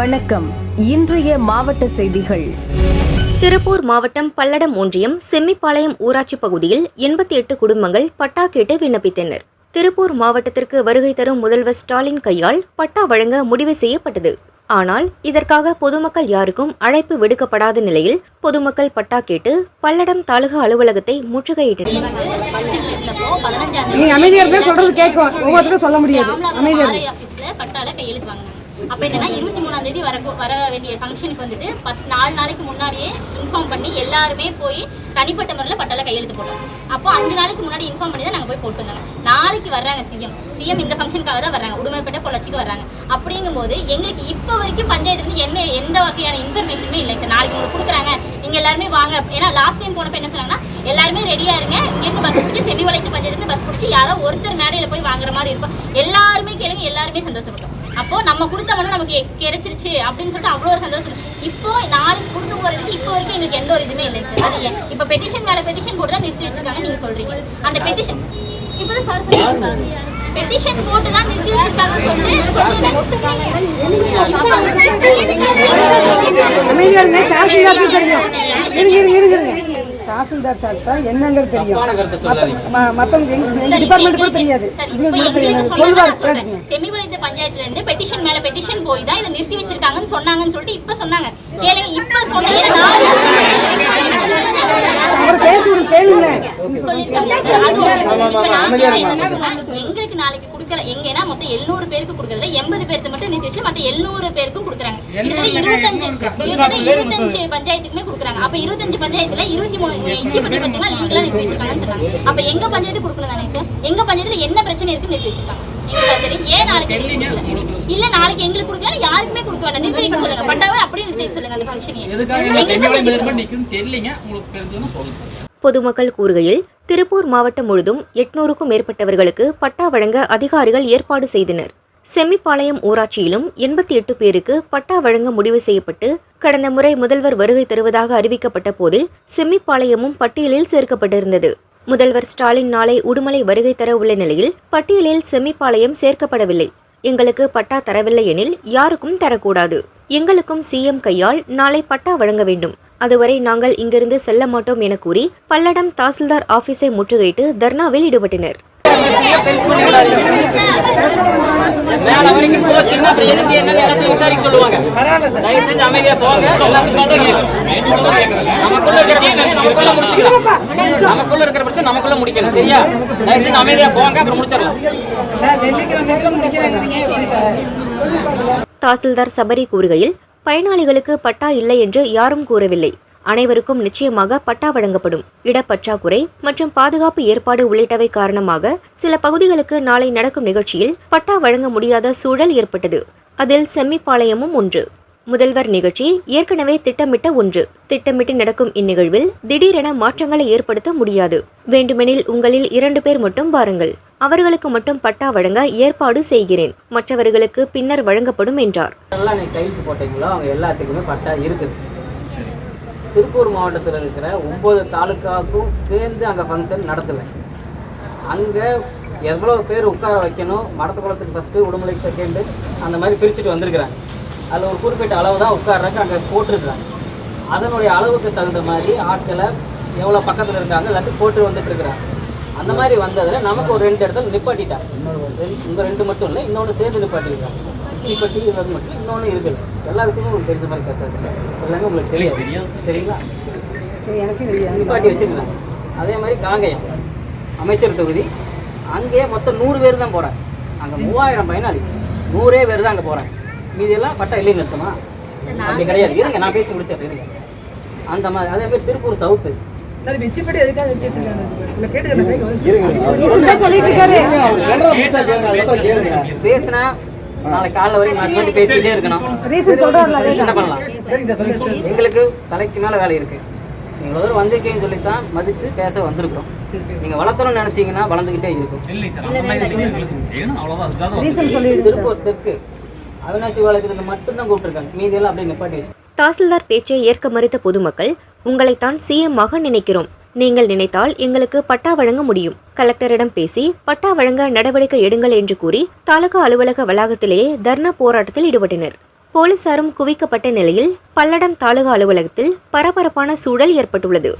வணக்கம். இன்றைய மாவட்ட செய்திகள். திருப்பூர் மாவட்டம் பல்லடம் ஒன்றியம் செம்மிப்பாளையம் ஊராட்சி பகுதியில் எண்பத்தி எட்டு குடும்பங்கள் பட்டா கேட்டு விண்ணப்பித்தனர். திருப்பூர் மாவட்டத்திற்கு வருகை தரும் முதல்வர் ஸ்டாலின் கையால் பட்டா வழங்க முடிவு செய்யப்பட்டது. ஆனால் இதற்காக பொதுமக்கள் யாருக்கும் அழைப்பு விடுக்கப்படாத நிலையில் பொதுமக்கள் பட்டா கேட்டு பல்லடம் தாலுகா அலுவலகத்தை முற்றுகையிட்டனர். நீ அமைதியா இருந்தா சொல்றது கேட்கும். ஒவ்வொருத்தரும் சொல்ல முடியாது. அமைதியா அப்போ என்னன்னா இருபத்தி மூணாம் தேதி வர வர வேண்டிய ஃபங்க்ஷனுக்கு வந்துட்டு பத்து நாலு நாளைக்கு முன்னாடியே இன்ஃபார்ம் பண்ணி எல்லாருமே போய் தனிப்பட்ட முறையில் பட்டால கையெழுத்து போட்டோம் அப்போ அஞ்சு நாளைக்கு முன்னாடி இன்ஃபார்ம் பண்ணி தான் நாங்கள் போய் போட்டு நாளைக்கு வர்றாங்க சிஎம் சிஎம் இந்த ஃபங்க்ஷனுக்காக தான் வர்றாங்க. உடுமலைப்பேட்டை பொள்ளாச்சிக்கு வர்றாங்க. அப்படிங்கும்போது எங்களுக்கு இப்போ வரைக்கும் பஞ்சாயத்துலேருந்து என்ன எந்த வகையான இன்ஃபர்மேஷனுமே இல்லை. சார் நாளைக்கு உங்களுக்கு கொடுக்குறாங்க. நீங்கள் எல்லாருமே வாங்க. ஏன்னா லாஸ்ட் டைம் போனப்போ என்ன சொன்னாங்கன்னா எல்லாருமே ரெடியா இருங்க. இங்கேருந்து பஸ் பிடிச்சி செமி வளைத்து பஞ்சாயத்துலேருந்து பஸ் பிடிச்சி யாரோ ஒருத்தர் மேடையில் போய் வாங்குற மாதிரி இருக்கும். எல்லாருமே கேளுங்க. எல்லாருமே சந்தோஷப்பட்டோம். அப்போ நம்ம கொடுத்த மனு நமக்கு கிடைச்சிருச்சு அப்படின்னு சொல்லிட்டு அவ்வளோ ஒரு சந்தோஷம். இப்போ நாளைக்கு கொடுக்க போறதுக்கு இப்போ வரைக்கும் எங்களுக்கு எந்த ஒரு இதுவுமே இல்லை. சார் அது ஏன்? இப்போ பெட்டிஷன் மேல பெட்டிஷன் போட்டு தான் நிறுத்தி வச்சிருக்காங்க நீங்க சொல்றீங்க. அந்த பெட்டிஷன் இப்போதான் சார் சொல்லுங்க பெட்டிஷன் போட்டு தான் நிறுத்தி வச்சிருக்காங்க தெரியும். தாசில்தார் சார் தான் என்னங்கிறது எங்க டிபார்ட்மெண்ட் கூட தெரியாது. பெட்டிஷன் மேல பெட்டிஷன் போய் தான் இதை நிறுத்தி வச்சிருக்காங்கன்னு சொன்னாங்கன்னு சொல்லிட்டு இப்ப சொன்னாங்க. கேளுங்க இப்ப சொன்னீங்க. எங்களுக்கு நாளைக்கு கொடுக்கற எங்கன்னா மொத்தம் எழுநூறு பேருக்கு கொடுக்கறதுல எண்பது பேருக்கு மட்டும் நிறுத்தி வச்சு மத்த எழுநூறு பேருக்கும் கொடுக்குறாங்க. இருபத்தஞ்சு இருபத்தஞ்சு பஞ்சாயத்துக்குமே கொடுக்குறாங்க. அப்ப இருபத்தஞ்சு பஞ்சாயத்துல இருபத்தி மூணு இச்சி பண்ணி பார்த்தீங்கன்னா லீகலா நிறுத்தி வச்சிருக்காங்கன்னு சொன்னாங்க. அப்ப எங்க பஞ்சாயத்து கொடுக்கணும் தானே சார் எங்க பஞ்சாயத்துல என்ன பிரச்சனை இருக்குன்னு நிறுத்தி வச்சிருக்காங்க? எங்களுக்கு அது தெரியும். ஏன் நாளைக்கு எங்களுக்கு கொடுக்கல? இல்ல நாளைக்கு எங்களுக்கு கொடுக்கல யாருக்குமே கொடுக்க வேண்டாம். நிறுத்தி வைக்க சொல்லுங்க. பட்டாவை அப்படியே நிறுத்தி வைக்க சொல்லுங்க அந்த ஃபங்க்ஷன் எதுக்காக செமிவளைந்த நிற்குன்னு தெரியலீங்க. உங்களுக்கு தெரிஞ்சதுன்னா சொல்லுங்க. பொதுமக்கள் கூறுகையில் திருப்பூர் மாவட்டம் முழுதும் எட்நூறுக்கும் மேற்பட்டவர்களுக்கு பட்டா வழங்க அதிகாரிகள் ஏற்பாடு செய்தனர். செம்மிப்பாளையம் ஊராட்சியிலும் எண்பத்தி எட்டு பேருக்கு பட்டா வழங்க முடிவு செய்யப்பட்டு கடந்த முறை முதல்வர் வருகை தருவதாக அறிவிக்கப்பட்ட போதில் செம்மிப்பாளையமும் பட்டியலில் சேர்க்கப்பட்டிருந்தது. முதல்வர் ஸ்டாலின் நாளை உடுமலை வருகை தர உள்ள நிலையில் பட்டியலில் செமிப்பாளையம் சேர்க்கப்படவில்லை. எங்களுக்கு பட்டா தரவில்லை எனில் யாருக்கும் தரக்கூடாது. எங்களுக்கும் சிஎம் கையால் நாளை பட்டா வழங்க வேண்டும். அதுவரை நாங்கள் இங்கிருந்து செல்ல மாட்டோம் என கூறி பல்லடம் தாசில்தார் ஆபீஸை முற்றுகையிட்டு தர்ணாவில் ஈடுபட்டனர். மேல வரைக்கும் போச்சுன்னா எதுக்கு என்னன்னு எல்லாத்தையும் விசாரிக்க சொல்லுவாங்க தயவு செஞ்சு அமைதியா போங்க நமக்குள்ள இருக்கிற நமக்குள்ள முடிச்சுக்கலாம் நமக்குள்ள இருக்கிற பிரச்சனை நமக்குள்ள முடிக்கணும் சரியா தயவு செஞ்சு அமைதியா போங்க அப்புறம் முடிச்சிடலாம் தாசில்தார் சபரி கூறுகையில் பயனாளிகளுக்கு பட்டா இல்லை என்று யாரும் கூறவில்லை. அனைவருக்கும் நிச்சயமாக பட்டா வழங்கப்படும். இடப்பற்றாக்குறை மற்றும் பாதுகாப்பு ஏற்பாடு உள்ளிட்டவை காரணமாக சில பகுதிகளுக்கு நாளை நடக்கும் நிகழ்ச்சியில் பட்டா வழங்க முடியாத சூழல் ஏற்பட்டது. அதில் செம்மிப்பாளையமும் ஒன்று. முதல்வர் நிகழ்ச்சி ஏற்கனவே திட்டமிட்ட ஒன்று. திட்டமிட்டு நடக்கும் இந்நிகழ்வில் திடீரென மாற்றங்களை ஏற்படுத்த முடியாது. வேண்டுமெனில் உங்களில் இரண்டு பேர் மட்டும் பாருங்கள் அவர்களுக்கு மட்டும் பட்டா வழங்க ஏற்பாடு செய்கிறேன். மற்றவர்களுக்கு பின்னர் வழங்கப்படும் என்றார் எல்லாம் நீங்க கையெழுத்து போட்டீங்களோ அவங்க எல்லாத்துக்குமே பட்டா இருக்குது திருப்பூர் மாவட்டத்தில் இருக்கிற ஒம்பது தாலுக்காவுக்கும் சேர்ந்து அங்கே ஃபங்க்ஷன் நடத்தலை அங்கே எவ்வளோ பேர் உட்கார வைக்கணும் மடத்துக்குளத்துக்கு ஃபஸ்ட்டு உடுமலை செகண்டு அந்த மாதிரி பிரிச்சுட்டு வந்திருக்கிறாங்க. அதில் ஒரு குறிப்பிட்ட அளவு தான் உட்கார்றதுக்கு அங்கே போட்டிருக்கிறாங்க. அதனுடைய அளவுக்கு தகுந்த மாதிரி ஆட்களை எவ்வளோ பக்கத்தில் இருக்காங்க எல்லாத்தையும் போட்டு வந்துட்டு இருக்கிறாங்க. அந்த மாதிரி வந்ததில் நமக்கு ஒரு ரெண்டு இடத்துல நிப்பாட்டிட்டாங்க. இன்னொரு ரெண்டு இந்த ரெண்டு மட்டும் இல்லை இன்னொன்று சேர்ந்து நிப்பாட்டிருக்காங்க தீப்பெட்டி இது மட்டும் இன்னொன்று இருக்குது எல்லா விஷயமும் உங்களுக்கு தெரிஞ்ச மாதிரி கற்றுறது எல்லாமே உங்களுக்கு தெரியாது சரிங்களா? எனக்கு தெரியாது. நிப்பாட்டி வச்சிருக்காங்க அதே மாதிரி காங்கயம் அமைச்சர் தொகுதி. அங்கேயே மொத்தம் நூறு பேர் தான் போகிறாங்க அங்கே மூவாயிரம் பயனாளி. நூறே பேர் தான் அங்கே போகிறாங்க மீதியெல்லாம் பட்டா இல்லைன்னு நிறுத்தமா? அப்படி கிடையாது. இருங்க நான் பேசி முடிச்சிடுறேன். இருங்க. அந்த மாதிரி அதே மாதிரி திருப்பூர் சவுத்து சொல்லிட்டு இருக்காரு. பேசினா நாளைக்கு காலைல வரைக்கும் மாற்றி மாற்றி பேசிக்கிட்டே இருக்கணும். என்ன பண்ணலாம்? எங்களுக்கு தலைக்கு மேல வேலை இருக்கு. நீங்க ஒரு தடவை வந்திருக்கீங்கன்னு சொல்லித்தான் மதிச்சு பேச வந்திருக்கிறோம். நீங்க வளர்த்தணும்னு நினைச்சீங்கன்னா வளர்ந்துகிட்டே இருக்கும். இல்லைங்க சார் அந்த மாதிரி எதுவுமே எங்களுக்கு வேணும் அவ்வளோதான் அதுக்காக தான் ரீசன் சொல்லிடுங்க திருப்பூர் தெற்கு அவினாசி வாழ்க்கை மட்டும்தான் கூப்பிட்டுருக்காங்க. மீதியெல்லாம் அப்படியே நிப்பாட்டி வச்சு தாசில்தார் பேச்சை ஏற்க மறுத்த பொதுமக்கள் உங்களைத்தான் சிஎம் ஆக நினைக்கிறோம். நீங்கள் நினைத்தால் எங்களுக்கு பட்டா வழங்க முடியும். கலெக்டரிடம் பேசி பட்டா வழங்க நடவடிக்கை எடுங்கள் என்று கூறி தாலுகா அலுவலக வளாகத்திலேயே தர்ணா போராட்டத்தில் ஈடுபட்டனர். போலீசாரும் குவிக்கப்பட்ட நிலையில் பல்லடம் தாலுகா அலுவலகத்தில் பரபரப்பான சூழல் ஏற்பட்டுள்ளது.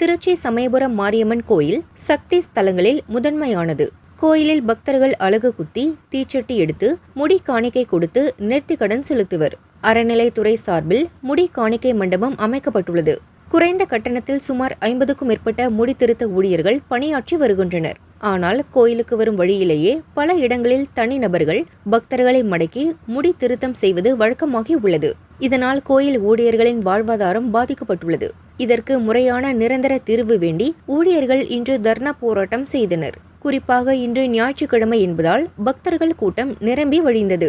திருச்சி சமயபுரம் மாரியம்மன் கோயில் சக்தி ஸ்தலங்களில் முதன்மையானது. கோயிலில் பக்தர்கள் அழகு குத்தி தீச்சட்டி எடுத்து முடி காணிக்கை கொடுத்து நேர்த்திக்கடன் செலுத்துவர். அறநிலைத்துறை சார்பில் முடி காணிக்கை மண்டபம் அமைக்கப்பட்டுள்ளது. குறைந்த கட்டணத்தில் சுமார் ஐம்பதுக்கும் மேற்பட்ட முடி திருத்த ஊழியர்கள் பணியாற்றி வருகின்றனர். ஆனால் கோயிலுக்கு வரும் வழியிலேயே பல இடங்களில் தனிநபர்கள் பக்தர்களை மடக்கி முடி திருத்தம் செய்வது வழக்கமாகி உள்ளது. இதனால் கோயில் ஊழியர்களின் வாழ்வாதாரம் பாதிக்கப்பட்டுள்ளது. இதற்கு முறையான நிரந்தர தீர்வு வேண்டி ஊழியர்கள் இன்று தர்ணா போராட்டம் செய்தனர். குறிப்பாக இன்று ஞாயிற்றுக்கிழமை என்பதால் பக்தர்கள் கூட்டம் நிரம்பி வழிந்தது.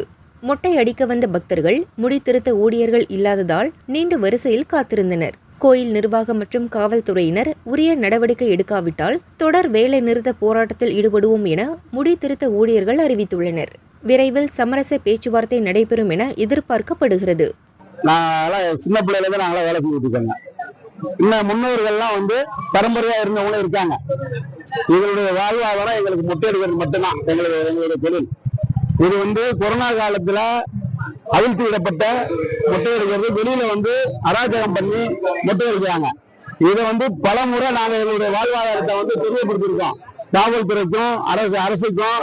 மொட்டை அடிக்க வந்த பக்தர்கள் முடித்திருத்த ஊழியர்கள் இல்லாததால் நீண்ட வரிசையில் காத்திருந்தனர். கோயில் நிர்வாகம் மற்றும் காவல்துறையினர் உரிய நடவடிக்கை எடுக்காவிட்டால் தொடர் வேலை நிறுத்த போராட்டத்தில் ஈடுபடுவோம் என முடித்திருத்த ஊழியர்கள் அறிவித்துள்ளனர். விரைவில் சமரச பேச்சுவார்த்தை நடைபெறும் என எதிர்பார்க்கப்படுகிறது. நாங்களாம் சின்ன பிள்ளையில இருந்து நாங்களாம் வேலை செஞ்சுட்டு இருக்கோங்க. இன்னும் முன்னோர்கள்லாம் வந்து பரம்பரையா இருந்தவங்களும் இருக்காங்க. எங்களுடைய வாழ்வாதாரம் எங்களுக்கு முட்டை எடுக்கிறது மட்டும்தான். எங்களுடைய எங்களுடைய தொழில். இது வந்து கொரோனா காலத்துல அவிழ்த்து விடப்பட்ட முட்டை எடுக்கிறது வெளியில வந்து அராஜகம் பண்ணி முட்டை எடுக்கிறாங்க இதை வந்து பல முறை நாங்க எங்களுடைய வாழ்வாதாரத்தை வந்து தெரியப்படுத்திருக்கோம் காவல்துறைக்கும் அரசு அரசுக்கும்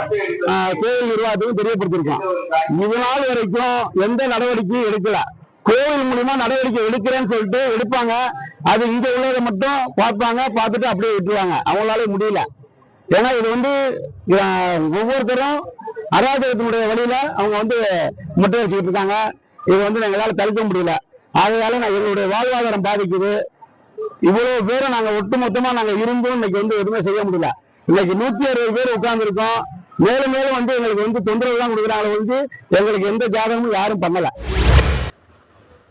ஆஹ், கோயில் நிர்வாகத்துக்கும் தெரியப்படுத்திருக்கோம் இது நாள் வரைக்கும் எந்த நடவடிக்கையும் எடுக்கல. கோவில் மூலியமா நடவடிக்கை எடுக்கிறேன்னு சொல்லிட்டு எடுப்பாங்க. அது இங்க உள்ளதை மட்டும் பார்ப்பாங்க பார்த்துட்டு அப்படியே விட்டுருவாங்க. அவங்களால முடியல. ஏன்னா இது வந்து ஒவ்வொருத்தரும் அராஜகத்தினுடைய வழியில அவங்க வந்து முட்டை வச்சுக்கிட்டு இருக்காங்க. இது வந்து எங்களால் தடுக்க முடியல. ஆகையால நான் எங்களுடைய வாழ்வாதாரம் பாதிக்குது. இவ்வளவு பேரை நாங்க ஒட்டுமொத்தமா நாங்க இருந்தும் இன்னைக்கு வந்து எதுவுமே செய்ய முடியல. இன்னைக்கு நூத்தி அறுபது பேர் உட்கார்ந்துருக்கோம். மேலும் மேலும் வந்து எங்களுக்கு வந்து தொந்தரவு தான் கொடுக்குறாங்க வந்து எங்களுக்கு எந்த ஜாதகமும் யாரும் பண்ணல.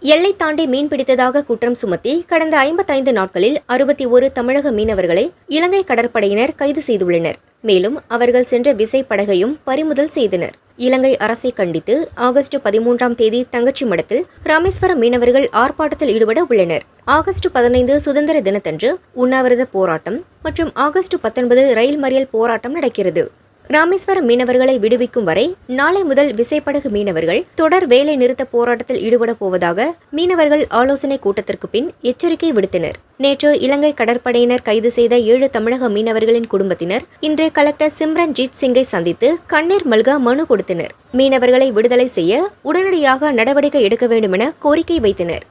எல்லை தாண்டி மீன் பிடித்ததாக குற்றம் சுமத்தி கடந்த ஐம்பத்தைந்து நாட்களில் அறுபத்தி ஒரு தமிழக மீனவர்களை இலங்கை கடற்படையினர் கைது செய்துள்ளனர். மேலும் அவர்கள் சென்ற விசை படகையும் பறிமுதல் செய்தனர். இலங்கை அரசை கண்டித்து ஆகஸ்ட் பதிமூன்றாம் தேதி தங்கச்சி மடத்தில் ராமேஸ்வரம் மீனவர்கள் ஆர்ப்பாட்டத்தில் ஈடுபட உள்ளனர். ஆகஸ்ட் பதினைந்து சுதந்திர தினத்தன்று உண்ணாவிரத போராட்டம் மற்றும் ஆகஸ்ட் பத்தொன்பது ரயில் மறியல் போராட்டம் நடக்கிறது. ராமேஸ்வரம் மீனவர்களை விடுவிக்கும் வரை நாளை முதல் விசைப்படகு மீனவர்கள் தொடர் வேலை நிறுத்த போராட்டத்தில் ஈடுபட போவதாக மீனவர்கள் ஆலோசனை கூட்டத்திற்கு பின் எச்சரிக்கை விடுத்தனர். நேற்று இலங்கை கடற்படையினர் கைது செய்த ஏழு தமிழக மீனவர்களின் குடும்பத்தினர் இன்று கலெக்டர் சிம்ரன்ஜித் சிங்கை சந்தித்து கண்ணீர் மல்க மனு கொடுத்தனர். மீனவர்களை விடுதலை செய்ய உடனடியாக நடவடிக்கை எடுக்க வேண்டுமென கோரிக்கை வைத்தனர்.